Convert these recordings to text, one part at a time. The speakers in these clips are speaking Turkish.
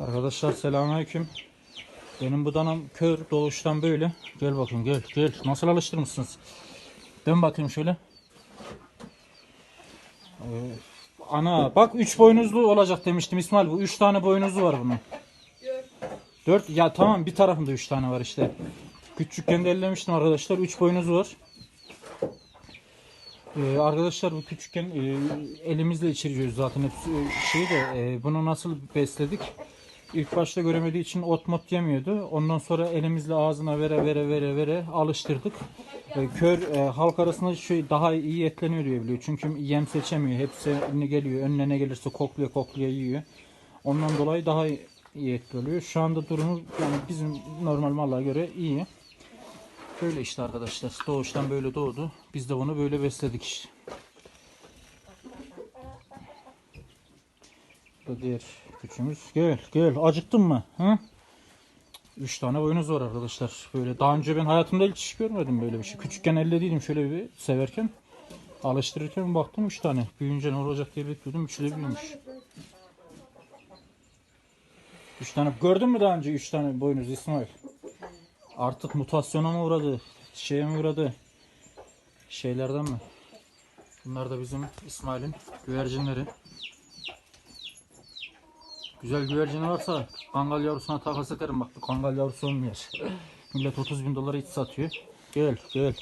Arkadaşlar selamünaleyküm. Benim bu danam kör doğuştan böyle. Gel bakayım gel gel. Nasıl alıştırmışsınız? Dön bakayım şöyle. Ee, ana bak 3 boynuzlu olacak demiştim İsmail. Bu 3 tane boynuzlu var bunun. 4 ya tamam bir tarafında 3 tane var işte. Küçükken de ellemiştim arkadaşlar. 3 boynuzu var. Ee, arkadaşlar bu küçükken e, elimizle içiriyoruz zaten hepsi e, şeyi de e, bunu nasıl besledik? İlk başta göremediği için ot mot yemiyordu. Ondan sonra elimizle ağzına vere vere vere vere alıştırdık. E, kör e, halk arasında şey daha iyi etleniyor diye biliyor. Çünkü yem seçemiyor. Hepsi önüne geliyor. Önüne ne gelirse kokluya kokluya yiyor. Ondan dolayı daha iyi etli. Şu anda durumu yani bizim normal mala göre iyi. Böyle işte arkadaşlar. Doğuştan böyle doğdu. Biz de bunu böyle besledik Bu diğer küçüğümüz. Gel gel acıktın mı? Hı? Üç tane boynuz var arkadaşlar. Böyle daha önce ben hayatımda hiç görmedim böyle bir şey. Küçükken ellediydim şöyle bir severken. Alıştırırken baktım üç tane. Büyüyünce ne olacak diye bekliyordum. Üçü de büyümüş. Üç tane. Gördün mü daha önce üç tane boynuz İsmail? Artık mutasyona mı uğradı? Şeye mi uğradı? Şeylerden mi? Bunlar da bizim İsmail'in güvercinleri. Güzel güvercini varsa kangal yavrusuna takas ederim. Bak bu kangal yavrusu olmuyor. Millet 30 bin dolara iç satıyor. Gel gel.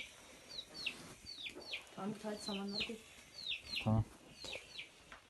Tamam.